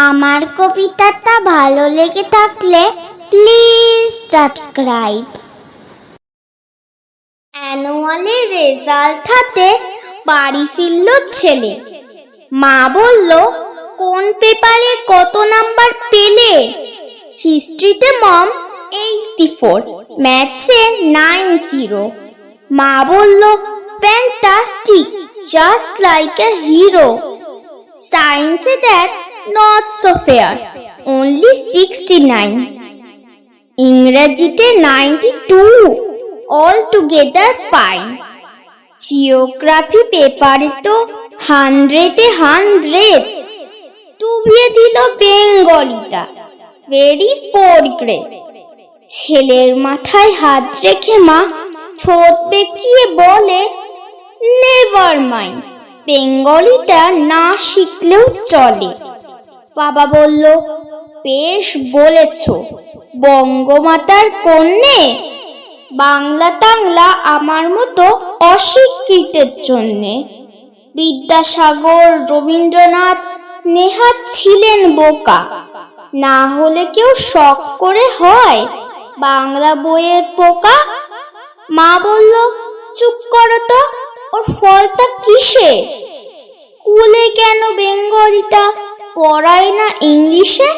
আমার কবিতাটা ভালো লেগে থাকলে প্লিজ সাবস্ক্রাইব অ্যানুয়ালের রেজাল্ট হাতে বাড়ি ফিরল ছেলে। মা বলল, কোন পেপারে কত নাম্বার পেলে? হিস্ট্রিতে মম এইটটি ফোর ম্যাথসে নাইন জিরো মা বলল fantastic just like a hero সায়েন্সে that so fair only sixty nine ইংরেজিতে ninety two all together fine geography পেপারে তো হান্ড্রেডে হান্ড্রেড টুবিয়ে দিল বেঙ্গলিটা ভেরি পোর ছেলের মাথায় হাত রেখে মা ঠোঁট বেঁকিয়ে বলে নেভার মাইন্ড বেঙ্গলিটা না শিখলেও চলে। বাবা বলল, বেশ বলেছ, বঙ্গমাতার কন্যে। বাংলা টাংলা আমার মতো অশিক্ষিতের জন্যে। বিদ্যাসাগর, রবীন্দ্রনাথ, নেহাত ছিলেন বোকা। না হলে কেউ শখ করে হয়। বাংলা বইয়ের পোকা? মা বলল, চুপ করো তো, ওর ফলটা কিসে স্কুলে কেন বেঙ্গলিটা পড়ায় না ইংলিশে?